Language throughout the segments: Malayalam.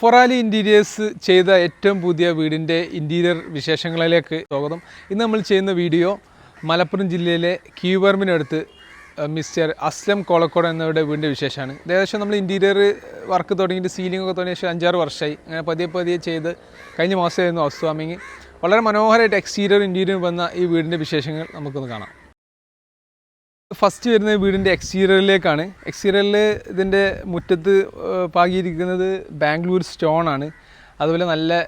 ഫൊറാലി ഇന്റീരിയേഴ്സ് ചെയ്ത ഏറ്റവും പുതിയ വീടിന്റെ ഇന്റീരിയർ വിശേഷങ്ങളിലേക്ക് സ്വാഗതം. ഇന്ന് നമ്മൾ ചെയ്യുന്ന വീഡിയോ മലപ്പുറം ജില്ലയിലെ ക്യൂവർമിനടുത്ത് മിസ്റ്റർ അസ്ലം കോളക്കോട് എന്നവരുടെ വീടിന്റെ വിശേഷമാണ്. ഏകദേശം നമ്മൾ ഇന്റീരിയർ വർക്ക് തുടങ്ങിയിട്ട് സീലിംഗ് ഒക്കെ തുടങ്ങിയ ശേഷം അഞ്ചാറ് വർഷമായി. അങ്ങനെ പതിയെ പതിയെ ചെയ്ത് കഴിഞ്ഞ മാസമായിരുന്നു ഹൗസ് വളരെ മനോഹരമായിട്ട് എക്സ്റ്റീരിയർ ഇന്റീരിയർ വന്ന ഈ വീടിന്റെ വിശേഷങ്ങൾ നമുക്കൊന്ന് കാണാം. ഫസ്റ്റ് വരുന്നത് വീടിന്റെ എക്സ്റ്റീരിയറിലേക്കാണ് എക്സ്റ്റീരിയറിൽ ഇതിന്റെ മുറ്റത്ത് പാകിയിരിക്കുന്നത് ബാംഗ്ലൂർ സ്റ്റോൺ ആണ്. അതുപോലെ നല്ല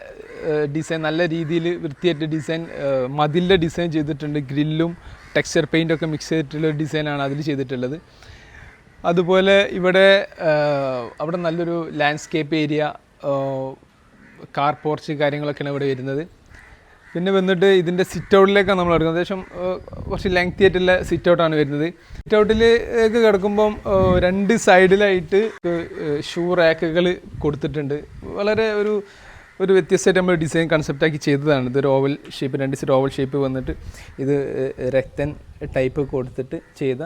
ഡിസൈൻ നല്ല രീതിയിൽ വൃത്തിയായിട്ട് ഡിസൈൻ മതിലിന്റെ ഡിസൈൻ ചെയ്തിട്ടുണ്ട്. ഗ്രില്ലും ടെക്സ്ചർ പെയിന്റൊക്കെ ഒക്കെ മിക്സ് ചെയ്തിട്ടുള്ള ഡിസൈനാണ് അതിൽ ചെയ്തിട്ടുള്ളത്. അതുപോലെ ഇവിടെ അവിടെ നല്ലൊരു ലാൻഡ്സ്കേപ്പ് ഏരിയ കാർ പോർച്ച് കാര്യങ്ങളൊക്കെയാണ് ഇവിടെ വരുന്നത്. പിന്നെ വന്നിട്ട് ഇതിന്റെ സിറ്റ് ഔട്ടിലേക്കാണ് നമ്മൾ കിടക്കുന്നത്. ഏകദേശം കുറച്ച് ലെങ്തി ആയിട്ടുള്ള സിറ്റ് ഔട്ടാണ് വരുന്നത്. സിറ്റ് ഔട്ടിലേക്ക് കിടക്കുമ്പം രണ്ട് സൈഡിലായിട്ട് ഷൂ റാക്കുകൾ കൊടുത്തിട്ടുണ്ട്. വളരെ ഒരു ഒരു വ്യത്യസ്തമായിട്ട് നമ്മൾ ഡിസൈൻ കൺസെപ്റ്റാക്കി ചെയ്തതാണ്. ഇത് ഓവൽ ഷേപ്പ് രണ്ട് സൈഡ് ഓവൽ ഷേപ്പ് വന്നിട്ട് ഇത് രക്തൻ ടൈപ്പ് കൊടുത്തിട്ട് ചെയ്ത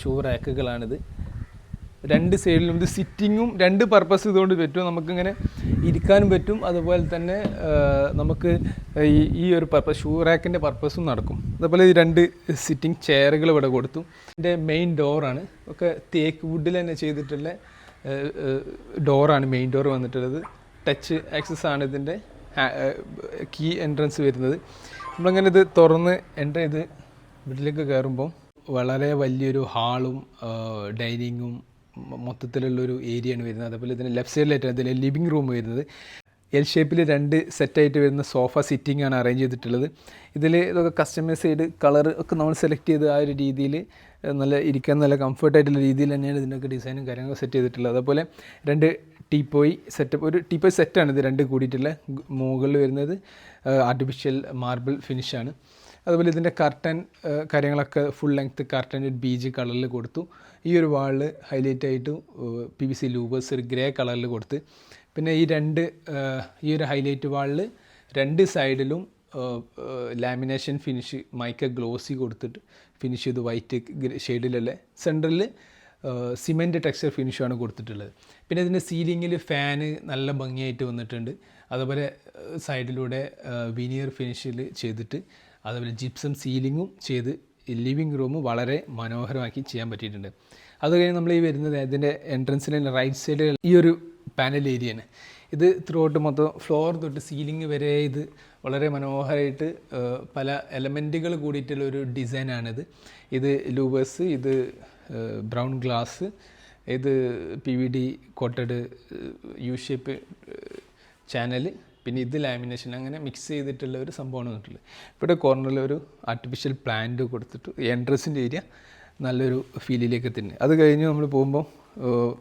ഷൂ റാക്കുകളാണിത് രണ്ട് സൈഡിലും ഇത് സിറ്റിങ്ങും രണ്ട് പർപ്പസ് ഇതുകൊണ്ട് പറ്റും. നമുക്കിങ്ങനെ ഇരിക്കാനും പറ്റും. അതുപോലെ തന്നെ നമുക്ക് ഈ ഈ ഒരു പർപ്പസ് ഷൂ റാക്കിന്റെ പർപ്പസും നടക്കും. അതുപോലെ ഈ രണ്ട് സിറ്റിംഗ് ചെയറുകൾ ഇവിടെ കൊടുത്തു. ഇതിന്റെ മെയിൻ ഡോറാണ് ഒക്കെ തേക്ക് വുഡിൽ തന്നെ ചെയ്തിട്ടുള്ള ഡോറാണ് മെയിൻ ഡോർ വന്നിട്ടുള്ളത്. ടച്ച് ആക്സസ് ആണ് ഇതിന്റെ കീ എൻട്രൻസ് വരുന്നത്. നമ്മളങ്ങനെ ഇത് തുറന്ന് എന്റർ ചെയ്ത് വീട്ടിലേക്ക് കയറുമ്പോൾ വളരെ വലിയൊരു ഹാളും ഡൈനിങ്ങും മൊത്തത്തിലുള്ളൊരു ഏരിയയാണ് വരുന്നത്. അതേപോലെ ഇതിന് ലെഫ്റ്റ് സൈഡിലായിട്ടാണ് അതിൽ ലിവിങ് റൂം വരുന്നത്. എൽ ഷേപ്പിൽ രണ്ട് സെറ്റായിട്ട് വരുന്ന സോഫ സിറ്റിംഗ് ആണ് അറേഞ്ച് ചെയ്തിട്ടുള്ളത്. ഇതിൽ ഇതൊക്കെ കസ്റ്റമൈസ് ചെയ്ത് കളർ ഒക്കെ നമ്മൾ സെലക്ട് ചെയ്ത് ആ ഒരു രീതിയിൽ നല്ല ഇരിക്കാൻ നല്ല കംഫർട്ടായിട്ടുള്ള രീതിയിൽ തന്നെയാണ് ഇതിനൊക്കെ ഡിസൈനും കാര്യങ്ങളും സെറ്റ് ചെയ്തിട്ടുള്ളത്. അതുപോലെ രണ്ട് ടീപ്പോയി സെറ്റപ്പ് ഒരു ടീപ്പോയി സെറ്റാണ് ഇത് രണ്ട് കൂടിയിട്ടുള്ള. മുകളിൽ വരുന്നത് ആർട്ടിഫിഷ്യൽ മാർബിൾ ഫിനിഷാണ് അതുപോലെ ഇതിന്റെ കർട്ടൻ കാര്യങ്ങളൊക്കെ ഫുൾ ലെങ്ത്ത് കർട്ടൻ ബീജ് കളറിൽ കൊടുത്തു. ഈ ഒരു വാളിൽ ഹൈലൈറ്റ് ആയിട്ട് പി വി സി ലൂബേഴ്സ് ഒരു ഗ്രേ കളറിൽ കൊടുത്ത് പിന്നെ ഈ രണ്ട് ഈ ഒരു ഹൈലൈറ്റ് വാളിൽ രണ്ട് സൈഡിലും ലാമിനേഷൻ ഫിനിഷ് മൈക്ക ഗ്ലോസി കൊടുത്തിട്ട് ഫിനിഷ് ചെയ്ത് വൈറ്റ് ഷെയ്ഡിലുള്ള സെന്ററിൽ സിമെന്റ് ടെക്സ്ചർ ഫിനിഷാണ് കൊടുത്തിട്ടുള്ളത്. പിന്നെ ഇതിന്റെ സീലിങ്ങിൽ ഫാന് നല്ല ഭംഗിയായിട്ട് വന്നിട്ടുണ്ട്. അതുപോലെ സൈഡിലൂടെ വിനിയർ ഫിനിഷിൽ ചെയ്തിട്ട് അതുപോലെ ജിപ്സം സീലിങ്ങും ചെയ്ത് ലിവിങ് റൂം വളരെ മനോഹരമാക്കി ചെയ്യാൻ പറ്റിയിട്ടുണ്ട്. അത് കഴിഞ്ഞ് നമ്മൾ ഈ വരുന്നത് ഇതിന്റെ എൻട്രൻസിന്റെ റൈറ്റ് സൈഡിൽ ഈ ഒരു പാനൽ ഏരിയയാണ് ഇത് ത്രൂ ഔട്ട് മൊത്തം ഫ്ലോർ തൊട്ട് സീലിംഗ് വരെ ഇത് വളരെ മനോഹരമായിട്ട് പല എലമെന്റുകൾ കൂടിയിട്ടുള്ള ഒരു ഡിസൈനാണിത് ഇത് ലൂവേഴ്സ് ഇത് ബ്രൗൺ ഗ്ലാസ് ഇത് P V D coated U shape channel പിന്നെ ഇത് ലാമിനേഷൻ അങ്ങനെ മിക്സ് ചെയ്തിട്ടുള്ള ഒരു സംഭവമാണ് വന്നിട്ടുള്ളത്. ഇവിടെ കോർണറിൽ ഒരു ആർട്ടിഫിഷ്യൽ പ്ലാന്റ് കൊടുത്തിട്ട് എൻട്രൻസിന്റെ ഏരിയ നല്ലൊരു ഫീലിലേക്ക് തന്നെ അത് കഴിഞ്ഞ് നമ്മൾ പോകുമ്പോൾ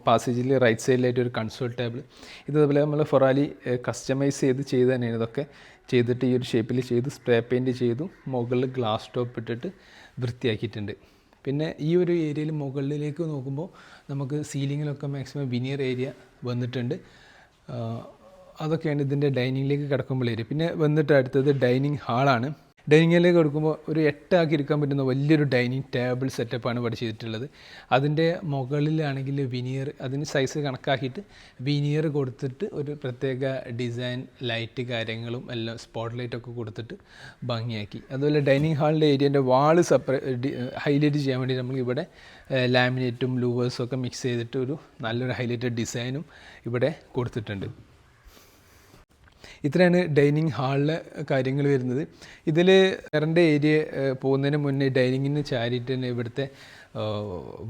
പാസേജിൽ റൈറ്റ് സൈഡിലായിട്ട് ഒരു കൺസോൾ ടേബിൾ ഇത് അതുപോലെ നമ്മൾ ഫൊറാലി കസ്റ്റമൈസ് ചെയ്ത് ചെയ്ത് തന്നെയാണ്. ഇതൊക്കെ ചെയ്തിട്ട് ഈ ഒരു ഷേപ്പിൽ ചെയ്ത് സ്പ്രേ പെയിന്റ് ചെയ്തു മുകളിൽ ഗ്ലാസ് ടോപ്പ് ഇട്ടിട്ട് വൃത്തിയാക്കിയിട്ടുണ്ട്. പിന്നെ ഈ ഒരു ഏരിയയിൽ മുകളിലേക്ക് നോക്കുമ്പോൾ നമുക്ക് സീലിങ്ങിലൊക്കെ മാക്സിമം വിനിയർ ഏരിയ വന്നിട്ടുണ്ട്. അതൊക്കെയാണ് ഇതിന്റെ ഡൈനിങ്ങിലേക്ക് കിടക്കുമ്പോൾ ഏരിയ പിന്നെ വന്നിട്ട് അടുത്തത് ഡൈനിങ് ഹാളാണ്. ഡൈനിങ്ങിലേക്ക് കൊടുക്കുമ്പോൾ ഒരു എട്ടാക്കി ഇരിക്കാൻ പറ്റുന്ന വലിയൊരു ഡൈനിങ് ടേബിൾ സെറ്റപ്പാണ് ഇവിടെ ചെയ്തിട്ടുള്ളത്. അതിന്റെ മുകളിലാണെങ്കിൽ വിനിയർ അതിന് സൈസ് കണക്കാക്കിയിട്ട് വിനിയർ കൊടുത്തിട്ട് ഒരു പ്രത്യേക ഡിസൈൻ ലൈറ്റ് കാര്യങ്ങളും എല്ലാം സ്പോട്ട് ലൈറ്റൊക്കെ കൊടുത്തിട്ട് ഭംഗിയാക്കി. അതുപോലെ ഡൈനിങ് ഹാളിന്റെ ഏരിയന്റെ വാൾ സെപ്പറേറ്റ് ഹൈലൈറ്റ് ചെയ്യാൻ വേണ്ടി നമ്മൾ ഇവിടെ ലാമിനേറ്റും ലൂവേഴ്സും ഒക്കെ മിക്സ് ചെയ്തിട്ട് ഒരു നല്ലൊരു ഹൈലൈറ്റഡ് ഡിസൈനും ഇവിടെ കൊടുത്തിട്ടുണ്ട്. ഇത്രയാണ് ഡൈനിങ് ഹാളിലെ കാര്യങ്ങൾ വരുന്നത്. ഇതിൽ കറണ്ട് ഏരിയ പോകുന്നതിന് മുന്നേ ഡൈനിങ്ങിന് ചാരിയിട്ട് തന്നെ ഇവിടുത്തെ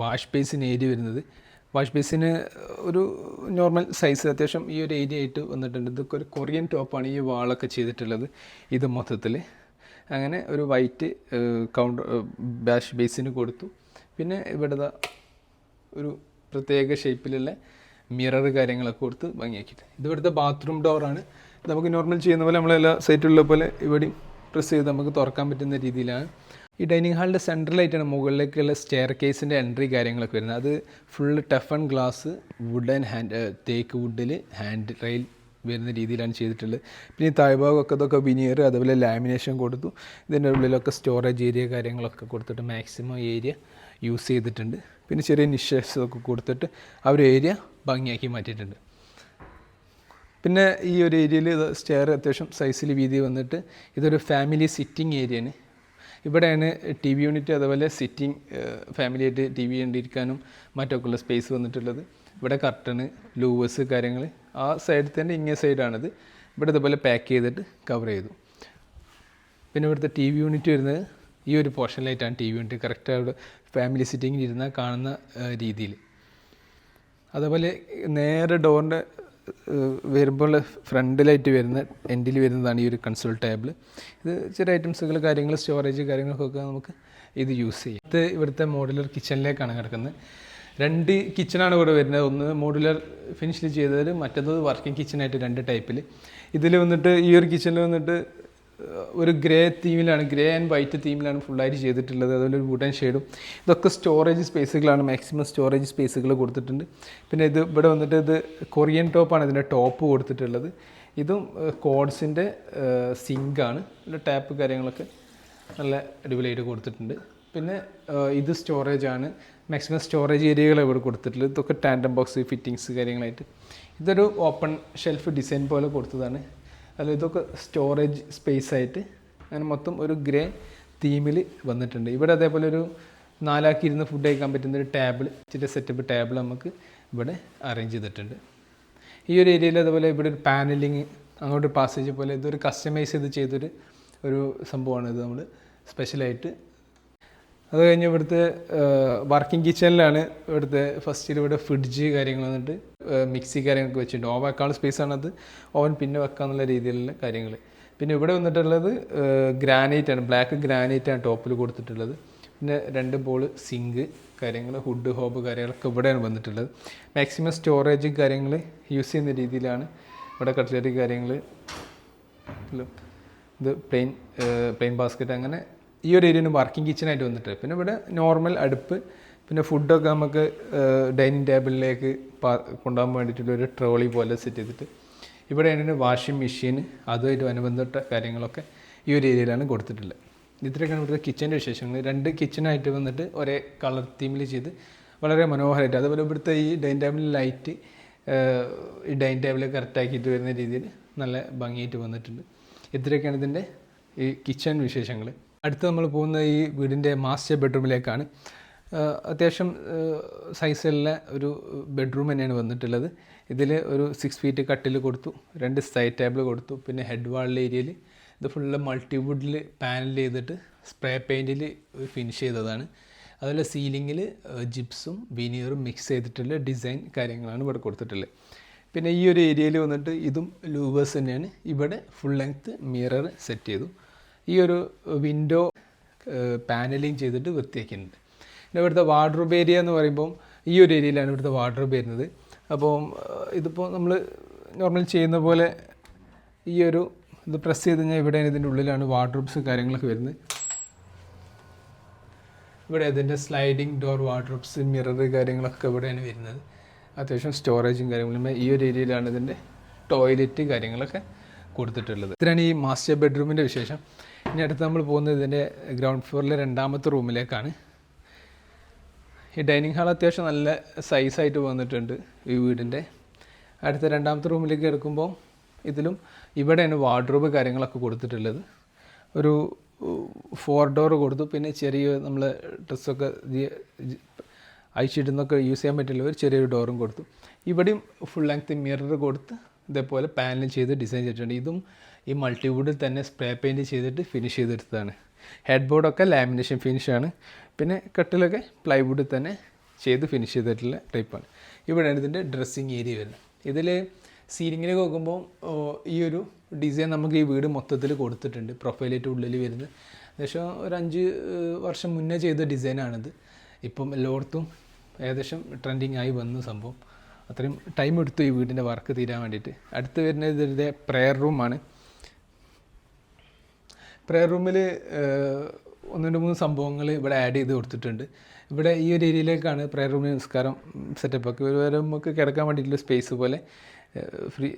വാഷ് ബേസിന് ഏരിയ വരുന്നത്. വാഷ് ബേസിന് ഒരു നോർമൽ സൈസ് അത്യാവശ്യം ഈ ഒരു ഏരിയ ആയിട്ട് വന്നിട്ടുണ്ട്. ഇതൊക്കെ ഒരു കൊറിയൻ ടോപ്പാണ് ഈ വാളൊക്കെ ചെയ്തിട്ടുള്ളത് ഇത് മൊത്തത്തിൽ അങ്ങനെ ഒരു വൈറ്റ് കൗണ്ടർ വാഷ് ബേസിന് കൊടുത്തു. പിന്നെ ഇവിടുത്തെ ഒരു പ്രത്യേക ഷേപ്പിലുള്ള മിറർ കാര്യങ്ങളൊക്കെ കൊടുത്ത് ഭംഗിയാക്കിയിട്ട്. ഇത് ഇവിടുത്തെ ബാത്റൂം ഡോറാണ് നമുക്ക് നോർമൽ ചെയ്യുന്ന പോലെ നമ്മളെല്ലാ സൈറ്റുള്ള പോലെ ഇവിടെയും പ്രസ് ചെയ്ത് നമുക്ക് തുറക്കാൻ പറ്റുന്ന രീതിയിലാണ്. ഈ ഡൈനിങ് ഹാളിന്റെ സെൻട്രലായിട്ടാണ് മുകളിലേക്കുള്ള സ്റ്റെയർ കേസിന്റെ എൻട്രി കാര്യങ്ങളൊക്കെ വരുന്നത്. അത് full tough and glass wooden hand തേക്ക് വുഡിൽ ഹാൻഡ് റെയിൽ വരുന്ന രീതിയിലാണ് ചെയ്തിട്ടുള്ളത്. പിന്നെ താഴ്ഭാഗമൊക്കെ ഇതൊക്കെ വിനിയർ അതുപോലെ ലാമിനേഷൻ കൊടുത്തു. ഇതിന്റെ ഉള്ളിലൊക്കെ സ്റ്റോറേജ് ഏരിയ കാര്യങ്ങളൊക്കെ കൊടുത്തിട്ട് മാക്സിമം ഏരിയ യൂസ് ചെയ്തിട്ടുണ്ട്. പിന്നെ ചെറിയ നിശ്ചയസൊക്കെ കൊടുത്തിട്ട് ആ ഒരു ഏരിയ ഭംഗിയാക്കി മാറ്റിയിട്ടുണ്ട്. പിന്നെ ഈ ഒരു ഏരിയയിൽ സ്റ്റെയർ അത്യാവശ്യം സൈസിൽ വീതി വന്നിട്ട് ഇതൊരു ഫാമിലി സിറ്റിംഗ് ഏരിയയാണ് ഇവിടെയാണ് ടി വി യൂണിറ്റ് അതുപോലെ സിറ്റിംഗ് ഫാമിലി ആയിട്ട് ടി വി കണ്ടിരിക്കാനും മറ്റൊക്കെ ഉള്ള സ്പേസ് വന്നിട്ടുള്ളത്. ഇവിടെ കർട്ടണ് ലൂവേഴ്സ് കാര്യങ്ങൾ ആ സൈഡിൽ തന്നെ ഇങ്ങേ സൈഡാണിത് ഇവിടെ ഇതുപോലെ പാക്ക് ചെയ്തിട്ട് കവർ ചെയ്തു. പിന്നെ ഇവിടുത്തെ ടി വി യൂണിറ്റ് വരുന്നത് ഈ ഒരു പോർഷനിലായിട്ടാണ് ടി വി യൂണിറ്റ് കറക്റ്റ് അവിടെ ഫാമിലി സിറ്റിങ്ങിൽ ഇരുന്ന കാണുന്ന രീതിയിൽ അതേപോലെ നേരെ ഡോറിന്റെ വരുമ്പോൾ ഫ്രണ്ടിലായിട്ട് വരുന്ന എൻഡിൽ വരുന്നതാണ് ഈ ഒരു കൺസോൾ ടേബിൾ ഇത് ചില ഐറ്റംസുകൾ കാര്യങ്ങൾ സ്റ്റോറേജ് കാര്യങ്ങൾക്കൊക്കെ നമുക്ക് ഇത് യൂസ് ചെയ്യാം. ഇത് ഇവിടുത്തെ മോഡുലർ കിച്ചണിലേക്കാണ് കിടക്കുന്നത്. രണ്ട് കിച്ചണാണ് ഇവിടെ വരുന്നത്. ഒന്ന് മോഡുലർ ഫിനിഷിൽ ചെയ്തത് മറ്റൊന്ന് വർക്കിംഗ് കിച്ചൺ ആയിട്ട് രണ്ട് ടൈപ്പിൽ ഇതിൽ വന്നിട്ട് ഈ ഒരു കിച്ചണിൽ വന്നിട്ട് ഒരു ഗ്രേ തീമിലാണ് ഗ്രേ ആൻഡ് വൈറ്റ് തീമിലാണ് ഫുള്ളായിട്ട് ചെയ്തിട്ടുള്ളത്. അതുപോലെ ഒരു വുഡൻ ഷെയ്ഡും ഇതൊക്കെ സ്റ്റോറേജ് സ്പേസുകളാണ് മാക്സിമം സ്റ്റോറേജ് സ്പേസുകൾ കൊടുത്തിട്ടുണ്ട്. പിന്നെ ഇത് ഇവിടെ വന്നിട്ട് ഇത് കൊറിയൻ ടോപ്പാണ് ഇതിന്റെ ടോപ്പ് കൊടുത്തിട്ടുള്ളത്. ഇതും കോഡ്സിന്റെ സിങ്കാണ് ഇതിന്റെ ടാപ്പ് കാര്യങ്ങളൊക്കെ നല്ല അടിപൊളിയായിട്ട് കൊടുത്തിട്ടുണ്ട്. പിന്നെ ഇത് സ്റ്റോറേജ് ആണ് മാക്സിമം സ്റ്റോറേജ് ഏരിയകൾ ഇവിടെ കൊടുത്തിട്ടുള്ളത്. ഇതൊക്കെ ടാൻഡം ബോക്സ് ഫിറ്റിങ്സ് കാര്യങ്ങളായിട്ട്. ഇതൊരു ഓപ്പൺ ഷെൽഫ് ഡിസൈൻ പോലെ കൊടുത്തതാണ്. അല്ല ഇതൊക്കെ സ്റ്റോറേജ് സ്പേസ് ആയിട്ട് അങ്ങനെ മൊത്തം ഒരു ഗ്രേ തീമിൽ വന്നിട്ടുണ്ട്. ഇവിടെ അതേപോലെ ഒരു നാലാക്കി ഇരുന്ന് ഫുഡ് കഴിക്കാൻ പറ്റുന്ന ഒരു ടേബിൾ ഇച്ചിരി സെറ്റപ്പ് ടേബിൾ നമുക്ക് ഇവിടെ അറേഞ്ച് ചെയ്തിട്ടുണ്ട്. ഈ ഒരു ഏരിയയിൽ അതുപോലെ ഇവിടെ ഒരു പാനലിങ് അങ്ങോട്ട് പാസേജ് പോലെ ഇതൊരു കസ്റ്റമൈസ് ചെയ്ത് ചെയ്തൊരു ഒരു സംഭവമാണ് ഇത് നമ്മൾ സ്പെഷ്യലായിട്ട് അത് കഴിഞ്ഞ് ഇവിടുത്തെ വർക്കിംഗ് കിച്ചണിലാണ് ഇവിടുത്തെ ഫസ്റ്റിൽ ഇവിടെ ഫ്രിഡ്ജ് കാര്യങ്ങൾ വന്നിട്ട് മിക്സി കാര്യങ്ങളൊക്കെ വെച്ചിട്ടുണ്ട്. ഓവൻ വെക്കാനുള്ള സ്പേസാണത് ഓവൻ പിന്നെ വെക്കാന്നുള്ള രീതിയിലുള്ള കാര്യങ്ങൾ പിന്നെ ഇവിടെ വന്നിട്ടുള്ളത് ഗ്രാനൈറ്റ് ആണ്. ബ്ലാക്ക് ഗ്രാനൈറ്റ് ആണ് ടോപ്പിൽ കൊടുത്തിട്ടുള്ളത്. പിന്നെ രണ്ട് ബോൾ സിങ്ക് കാര്യങ്ങൾ ഹുഡ് ഹോബ് കാര്യങ്ങളൊക്കെ ഇവിടെയാണ് വന്നിട്ടുള്ളത്. മാക്സിമം സ്റ്റോറേജ് കാര്യങ്ങൾ യൂസ് ചെയ്യുന്ന രീതിയിലാണ് ഇവിടെ കട്ട്ലറി കാര്യങ്ങൾ ഇത് പ്ലെയിൻ പ്ലെയിൻ ബാസ്ക്കറ്റ് അങ്ങനെ ഈ ഒരു ഏരിയ വർക്കിംഗ് കിച്ചണായിട്ട് വന്നിട്ട്. പിന്നെ ഇവിടെ നോർമൽ അടുപ്പ് പിന്നെ ഫുഡൊക്കെ നമുക്ക് ഡൈനിങ് ടേബിളിലേക്ക് കൊണ്ടുപോകാൻ വേണ്ടിയിട്ടുള്ള ഒരു ട്രോളി പോലെ സെറ്റ് ചെയ്തിട്ട് ഇവിടെ ഇവിടെയാണ് വാഷിംഗ് മെഷീൻ അതുമായിട്ട് അനുബന്ധപ്പെട്ട കാര്യങ്ങളൊക്കെ ഈ ഒരു ഏരിയയിലാണ് കൊടുത്തിട്ടുള്ളത്. ഇത്രയൊക്കെയാണ് ഇവിടുത്തെ കിച്ചന്റെ വിശേഷങ്ങൾ. രണ്ട് കിച്ചണായിട്ട് വന്നിട്ട് ഒരേ കളർ തീമിൽ ചെയ്ത് വളരെ മനോഹരമായിട്ട് അതുപോലെ ഇവിടുത്തെ ഈ ഡൈനിങ് ടേബിളിൽ ലൈറ്റ് ഈ ഡൈനിങ് ടേബിൾ കറക്റ്റാക്കിയിട്ട് വരുന്ന രീതിയിൽ നല്ല ഭംഗിയായിട്ട് വന്നിട്ടുണ്ട്. ഇത്രയൊക്കെയാണ് ഇതിന്റെ ഈ കിച്ചൺ വിശേഷങ്ങൾ അടുത്ത് നമ്മൾ പോകുന്ന ഈ വീടിന്റെ മാസ്റ്റർ ബെഡ്റൂമിലേക്കാണ്. അത്യാവശ്യം സൈസുള്ള ഒരു ബെഡ്റൂം തന്നെയാണ് വന്നിട്ടുള്ളത്. ഇതിൽ ഒരു സിക്സ് ഫീറ്റ് കട്ടിൽ കൊടുത്തു രണ്ട് സൈഡ് ടേബിൾ കൊടുത്തു പിന്നെ ഹെഡ് വാളിലെ ഏരിയയിൽ ഇത് ഫുള്ള് മൾട്ടിവുഡിൽ പാനൽ ചെയ്തിട്ട് സ്പ്രേ പെയിന്റിൽ ഫിനിഷ് ചെയ്തതാണ്. അതുപോലെ സീലിങ്ങിൽ ജിപ്സും വിനിയറും മിക്സ് ചെയ്തിട്ടുള്ള ഡിസൈൻ കാര്യങ്ങളാണ് ഇവിടെ കൊടുത്തിട്ടുള്ളത്. പിന്നെ ഈ ഒരു ഏരിയയിൽ വന്നിട്ട് ഇതും ലൂവേഴ്സ് തന്നെയാണ്. ഇവിടെ ഫുൾ ലെങ്ത്ത് മിറർ സെറ്റ് ചെയ്തു. ഈ ഒരു വിൻഡോ പാനലിങ് ചെയ്തിട്ട് വൃത്തിയാക്കിയിട്ടുണ്ട്. പിന്നെ ഇവിടുത്തെ വാർഡ്രോബ് ഏരിയ എന്ന് പറയുമ്പോൾ ഈ ഒരു ഏരിയയിലാണ് ഇവിടുത്തെ വാർഡ്രോബ് വരുന്നത്. അപ്പോൾ ഇതിപ്പോൾ നമ്മൾ നോർമൽ ചെയ്യുന്ന പോലെ ഈ ഒരു ഇത് പ്രസ് ചെയ്ത് കഴിഞ്ഞാൽ ഇവിടെ ഇതിന്റെ ഉള്ളിലാണ് വാർഡ്രോബ്സ് കാര്യങ്ങളൊക്കെ വരുന്നത്. ഇവിടെ ഇതിന്റെ സ്ലൈഡിങ് ഡോർ വാർഡ്രോബ്സ് മിറർ കാര്യങ്ങളൊക്കെ ഇവിടെയാണ് വരുന്നത്. അത്യാവശ്യം സ്റ്റോറേജും കാര്യങ്ങളും. ഈ ഒരു ഏരിയയിലാണ് ഇതിന്റെ ടോയ്ലറ്റ് കാര്യങ്ങളൊക്കെ കൊടുത്തിട്ടുള്ളത്. ഇത്രയാണ് ഈ മാസ്റ്റർ ബെഡ്റൂമിന്റെ വിശേഷം. ഇനി അടുത്ത് നമ്മൾ പോകുന്നത് ഇതിന്റെ ഗ്രൗണ്ട് ഫ്ലോറിലെ രണ്ടാമത്തെ റൂമിലേക്കാണ് ഈ ഡൈനിങ് ഹാൾ അത്യാവശ്യം നല്ല സൈസായിട്ട് വന്നിട്ടുണ്ട് ഈ വീടിന്റെ. അടുത്ത രണ്ടാമത്തെ റൂമിലേക്ക് എടുക്കുമ്പോൾ ഇതിലും ഇവിടെയാണ് വാർഡ്രോബ് കാര്യങ്ങളൊക്കെ കൊടുത്തിട്ടുള്ളത്. ഒരു ഫോർ ഡോർ കൊടുത്തു. പിന്നെ ചെറിയ നമ്മൾ ഡ്രസ്സൊക്കെ അയച്ചിടുന്നൊക്കെ യൂസ് ചെയ്യാൻ പറ്റുള്ള ഒരു ചെറിയൊരു ഡോറും കൊടുത്തു. ഇവിടെയും ഫുൾ ലെങ്ത് മിറർ കൊടുത്ത് ഇതേപോലെ പാനൽ ചെയ്ത് ഡിസൈൻ ചെയ്തിട്ടുണ്ട്. ഇതും ഈ മൾട്ടിവുഡിൽ തന്നെ സ്പ്രേ പെയിന്റ് ചെയ്തിട്ട് ഫിനിഷ് ചെയ്തെടുത്തതാണ്. ഹെഡ് ബോർഡൊക്കെ ലാമിനേഷൻ ഫിനിഷാണ് പിന്നെ കട്ടിലൊക്കെ പ്ലൈവുഡിൽ തന്നെ ചെയ്ത് ഫിനിഷ് ചെയ്തിട്ടുള്ള ടൈപ്പാണ് ഇവിടെയാണ് ഇതിന്റെ ഡ്രസ്സിങ് ഏരിയ വരുന്നത്. ഇതിൽ സീലിങ്ങിലേക്ക് നോക്കുമ്പോൾ ഈ ഒരു ഡിസൈൻ നമുക്ക് ഈ വീട് മൊത്തത്തിൽ കൊടുത്തിട്ടുണ്ട്. പ്രൊഫൈലായിട്ട് ഉള്ളിൽ വരുന്നത്. ഏകദേശം ഒരു അഞ്ച് വർഷം മുന്നേ ചെയ്ത ഡിസൈനാണിത് ഇപ്പം എല്ലായിടത്തും ഏകദേശം ട്രെൻഡിങ് ആയി വന്ന സംഭവം. അത്രയും ടൈം എടുത്തു ഈ വീടിന്റെ വർക്ക് തീരാൻ വേണ്ടിയിട്ട്. അടുത്ത് വരുന്നത് ഇതിന്റെ പ്രെയർ റൂമാണ് പ്രെയർ റൂമിൽ ഒന്ന് രണ്ട് മൂന്ന് സംഭവങ്ങൾ ഇവിടെ ആഡ് ചെയ്ത് കൊടുത്തിട്ടുണ്ട്. ഇവിടെ ഈ ഒരു ഏരിയയിലേക്കാണ് പ്രെയർ റൂമിൽ നിസ്കാരം സെറ്റപ്പ് ഒക്കെ. ഒരു നമുക്ക് കിടക്കാൻ വേണ്ടിയിട്ടുള്ള സ്പേസ് പോലെ ഫ്രീ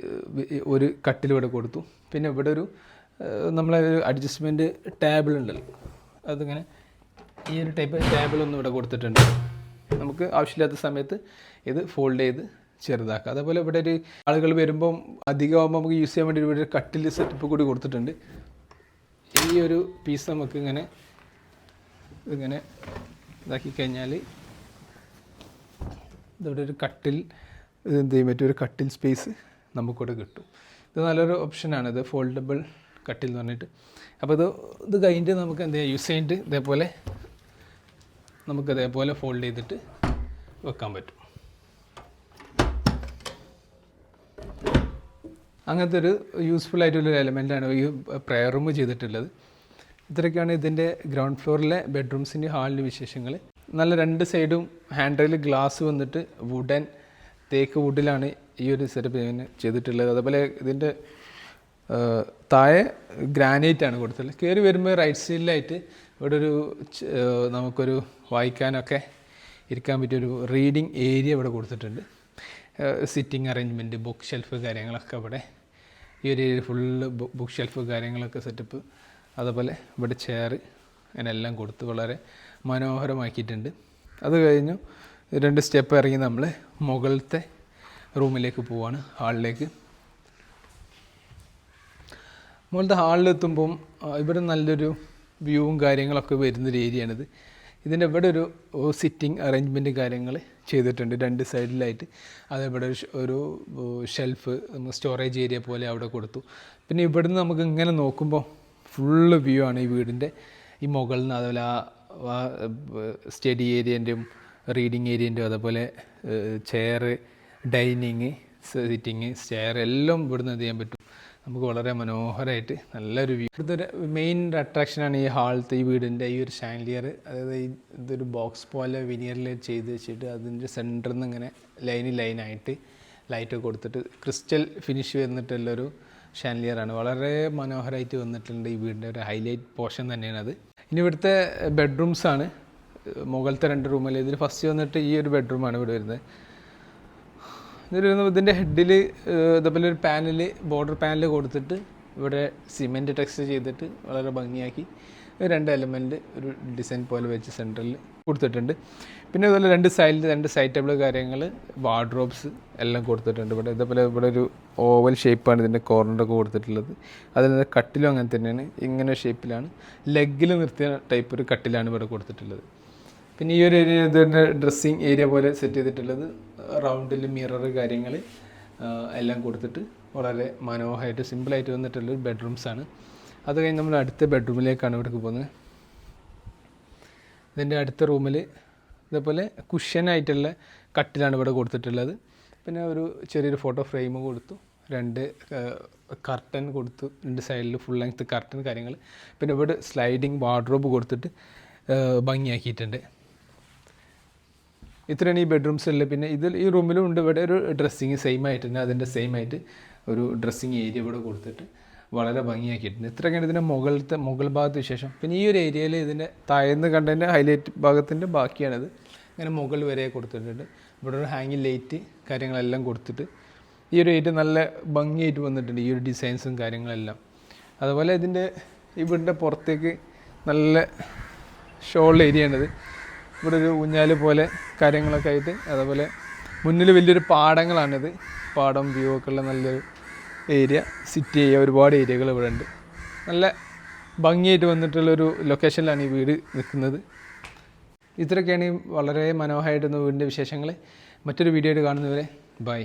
ഒരു കട്ടിൽ ഇവിടെ കൊടുത്തു. പിന്നെ ഇവിടെ ഒരു നമ്മളെ ഒരു അഡ്ജസ്റ്റ്മെന്റ് ടേബിൾ ഉണ്ടല്ലോ. അതിങ്ങനെ ഈ ഒരു ടൈപ്പ് ടേബിൾ ഒന്നും ഇവിടെ കൊടുത്തിട്ടുണ്ട്. നമുക്ക് ആവശ്യമില്ലാത്ത സമയത്ത് ഇത് ഫോൾഡ് ചെയ്ത് ചെറുതാക്കുക അതേപോലെ ഇവിടെ ഒരു ആളുകൾ വരുമ്പം അധികമാകുമ്പോൾ നമുക്ക് യൂസ് ചെയ്യാൻ വേണ്ടി ഇവിടെ ഒരു കട്ടിൽ സെറ്റപ്പ് കൂടി കൊടുത്തിട്ടുണ്ട്. ഈ ഒരു പീസ് നമുക്ക് ഇങ്ങനെ ഇങ്ങനെ ഇതാക്കി കഴിഞ്ഞാൽ ഇതവിടെ ഒരു കട്ടിൽ എന്ത് ചെയ്യും? പറ്റും ഒരു കട്ടിൽ സ്പേസ് നമുക്കിവിടെ കിട്ടും. ഇത് നല്ലൊരു ഓപ്ഷനാണ് ഇത് ഫോൾഡബിൾ കട്ടിൽ എന്ന് പറഞ്ഞിട്ട്. അപ്പോൾ ഇത് ഇത് കഴിഞ്ഞിട്ട് നമുക്ക് എന്ത് ചെയ്യാം? യൂസ് ചെയ്തിട്ട് ഇതേപോലെ നമുക്ക് ഇതേപോലെ ഫോൾഡ് ചെയ്തിട്ട് വെക്കാൻ പറ്റും. അങ്ങനത്തെ ഒരു യൂസ്ഫുൾ ആയിട്ടുള്ളൊരു എലമെന്റാണ് ഈ പ്രയർ റൂം ചെയ്തിട്ടുള്ളത്. ഇത്രയൊക്കെയാണ് ഇതിന്റെ ഗ്രൗണ്ട് ഫ്ലോറിലെ ബെഡ്റൂംസിന്റെ ഹാളിന്റെ വിശേഷങ്ങൾ നല്ല രണ്ട് സൈഡും ഹാൻഡ് റെയിൽ ഗ്ലാസ് വന്നിട്ട് വുഡൻ തേക്ക് വുഡിലാണ് ഈ ഒരു സെറ്റപ്പ് ഞാൻ ചെയ്തിട്ടുള്ളത്. അതുപോലെ ഇതിന്റെ താഴെ ഗ്രാനൈറ്റ് ആണ് കൊടുത്തിട്ടുള്ളത്. കയറി വരുമ്പോൾ റൈറ്റ് സൈഡിലായിട്ട് ഇവിടെ ഒരു നമുക്കൊരു വായിക്കാനൊക്കെ ഇരിക്കാൻ പറ്റിയൊരു റീഡിങ് ഏരിയ ഇവിടെ കൊടുത്തിട്ടുണ്ട്. സിറ്റിംഗ് അറേഞ്ച്മെന്റ് ബുക്ക് ഷെൽഫ് കാര്യങ്ങളൊക്കെ ഇവിടെ ഈ ഒരു ഏരിയ ഫുള്ള് ബുക്ക് ഷെൽഫ് കാര്യങ്ങളൊക്കെ സെറ്റപ്പ് അതുപോലെ ഇവിടെ ചെയർ അതിനെല്ലാം കൊടുത്ത് വളരെ മനോഹരമാക്കിയിട്ടുണ്ട്. അത് കഴിഞ്ഞു രണ്ട് സ്റ്റെപ്പ് ഇറങ്ങി നമ്മൾ മുകളിലത്തെ റൂമിലേക്ക് പോവാണ് ഹാളിലേക്ക് മുകളിലത്തെ ഹാളിലെത്തുമ്പം ഇവിടെ നല്ലൊരു വ്യൂവും കാര്യങ്ങളൊക്കെ വരുന്നൊരു ഏരിയയാണിത് ഇതിന്റെ ഇവിടെ ഒരു സിറ്റിംഗ് അറേഞ്ച്മെന്റ് കാര്യങ്ങൾ ചെയ്തിട്ടുണ്ട്. രണ്ട് സൈഡിലായിട്ട് അതേപോലെ ഒരു ഷെൽഫ് സ്റ്റോറേജ് ഏരിയ പോലെ അവിടെ കൊടുത്തു. പിന്നെ ഇവിടുന്ന് നമുക്ക് ഇങ്ങനെ നോക്കുമ്പോൾ ഫുള്ള് വ്യൂ ആണ് ഈ വീടിന്റെ ഈ മുകളിൽ നിന്ന് അതുപോലെ ആ സ്റ്റഡി ഏരിയന്റെയും റീഡിങ് ഏരിയന്റെയും അതേപോലെ ചെയർ ഡൈനിങ് സിറ്റിങ് സ്റ്റെയർ എല്ലാം ഇവിടുന്ന് ചെയ്യാൻ പറ്റും? നമുക്ക് വളരെ മനോഹരമായിട്ട് നല്ലൊരു വ്യൂ ഇവിടുത്തെ ഒരു മെയിൻ അട്രാക്ഷനാണ് ഈ ഹാളത്തെ ഈ വീടിന്റെ ഈ ഒരു ഷാൻലിയർ അതായത് ഇതൊരു ബോക്സ് പോലെ വിനിയറിൽ ചെയ്ത് വെച്ചിട്ട് അതിന്റെ സെന്ററിൽ നിന്ന് ഇങ്ങനെ ലൈന് ലൈനായിട്ട് ലൈറ്റ് കൊടുത്തിട്ട് ക്രിസ്റ്റൽ ഫിനിഷ് വന്നിട്ടുള്ളൊരു ഷാൻലിയറാണ് വളരെ മനോഹരമായിട്ട് വന്നിട്ടുണ്ട് ഈ വീടിന്റെ ഒരു ഹൈലൈറ്റ് പോർഷൻ തന്നെയാണ് അത്. ഇനി ഇവിടുത്തെ ബെഡ്റൂംസാണ് മുകളിലത്തെ രണ്ട് റൂമിൽ ഇതിന് ഫസ്റ്റ് വന്നിട്ട് ഈ ഒരു ബെഡ്റൂമാണ് ഇവിടെ വരുന്നത്. ഇതിൽ ഇതിന്റെ ഹെഡിൽ ഇതേപോലെ ഒരു പാനൽ ബോർഡർ പാനൽ കൊടുത്തിട്ട് ഇവിടെ സിമെന്റ് ടെക്സ്റ്റ് ചെയ്തിട്ട് വളരെ ഭംഗിയാക്കി രണ്ട് എലമെന്റ് ഒരു ഡിസൈൻ പോലെ വെച്ച് സെന്ററിൽ കൊടുത്തിട്ടുണ്ട്. പിന്നെ അതുപോലെ രണ്ട് സൈഡിൽ രണ്ട് സൈഡ് ടേബിൾ കാര്യങ്ങൾ വാർഡ്രോബ്സ് എല്ലാം കൊടുത്തിട്ടുണ്ട് ഇവിടെ. ഇതേപോലെ ഇവിടെ ഒരു ഓവൽ ഷേപ്പാണ് ഇതിന്റെ കോർണറൊക്കെ കൊടുത്തിട്ടുള്ളത്. അതിൽ കട്ടിലും അങ്ങനെ തന്നെയാണ്. ഇങ്ങനെ ഷേപ്പിലാണ് ലെഗിൽ നിർത്തിയ ടൈപ്പ് ഒരു കട്ടിലാണ് ഇവിടെ കൊടുത്തിട്ടുള്ളത്. പിന്നെ ഈ ഒരു ഇതിന്റെ ഡ്രസ്സിങ് ഏരിയ പോലെ സെറ്റ് ചെയ്തിട്ടുള്ളത്. റൗണ്ടിൽ മിറർ കാര്യങ്ങൾ എല്ലാം കൊടുത്തിട്ട് വളരെ മനോഹരമായിട്ട് സിമ്പിളായിട്ട് വന്നിട്ടുള്ളൊരു ബെഡ്റൂംസ് ആണ്. അത് കഴിഞ്ഞ് നമ്മൾ അടുത്ത ബെഡ്റൂമിലേക്കാണ് ഇവിടേക്ക് പോകുന്നത്. ഇതിന്റെ അടുത്ത റൂമിൽ ഇതേപോലെ കുഷ്യനായിട്ടുള്ള കട്ടിലാണ് ഇവിടെ കൊടുത്തിട്ടുള്ളത്. പിന്നെ ഒരു ചെറിയൊരു ഫോട്ടോ ഫ്രെയിം കൊടുത്തു. രണ്ട് കർട്ടൻ കൊടുത്തു. രണ്ട് സൈഡിൽ ഫുൾ ലെങ്ത് കർട്ടൻ കാര്യങ്ങൾ പിന്നെ ഇവിടെ സ്ലൈഡിങ് വാർഡ്രോബ് കൊടുത്തിട്ട് ഭംഗിയാക്കിയിട്ടുണ്ട്. ഇത്രയാണ് ഈ ഉള്ളത് പിന്നെ ഇതിൽ ഈ റൂമിലും ഉണ്ട്. ഇവിടെ ഒരു ഡ്രസ്സിങ് സെയിം ആയിട്ട് തന്നെ അതിന്റെ സെയിം ആയിട്ട് ഒരു ഡ്രസ്സിങ് ഏരിയ ഇവിടെ കൊടുത്തിട്ട് വളരെ ഭംഗിയാക്കിയിട്ടുണ്ട്. ഇത്രയൊക്കെയാണ് ഇതിന്റെ മുകളിലത്തെ മുകൾ ഭാഗത്ത് വിശേഷം. പിന്നെ ഈ ഒരു ഏരിയയിൽ ഇതിന്റെ താഴ്ന്ന് കണ്ടതിന്റെ ഹൈലൈറ്റ് ഭാഗത്തിന്റെ ബാക്കിയാണിത്. അങ്ങനെ മുകൾ വരെ കൊടുത്തിട്ടുണ്ട്. ഇവിടെ ഒരു ഹാങ്ങിങ് ലൈറ്റ് കാര്യങ്ങളെല്ലാം കൊടുത്തിട്ട് ഈ ഒരു ഏരിയ നല്ല ഭംഗിയായിട്ട് വന്നിട്ടുണ്ട്. ഈ ഒരു ഡിസൈൻസും കാര്യങ്ങളെല്ലാം. അതുപോലെ ഇതിന്റെ വീടിന്റെ പുറത്തേക്ക് നല്ല ഷോൾ ഏരിയ ആണിത്. ഇവിടെ ഒരു ഊഞ്ഞാൽ പോലെ കാര്യങ്ങളൊക്കെ ആയിട്ട് അതേപോലെ മുന്നിൽ വലിയൊരു പാടങ്ങളാണിത്. പാടം വ്യൂ ഒക്കെ ഉള്ള നല്ലൊരു ഏരിയ സിറ്റി ഏരിയ ഒരുപാട് ഏരിയകൾ ഇവിടെ ഉണ്ട്. നല്ല ഭംഗിയായിട്ട് വന്നിട്ടുള്ളൊരു ലൊക്കേഷനിലാണ് ഈ വീട് നിൽക്കുന്നത്. ഇത്രയൊക്കെയാണ് വളരെ മനോഹരമായിട്ടുള്ള വീടിന്റെ വിശേഷങ്ങൾ മറ്റൊരു വീഡിയോ ആയിട്ട് കാണുന്നവരെ ബൈ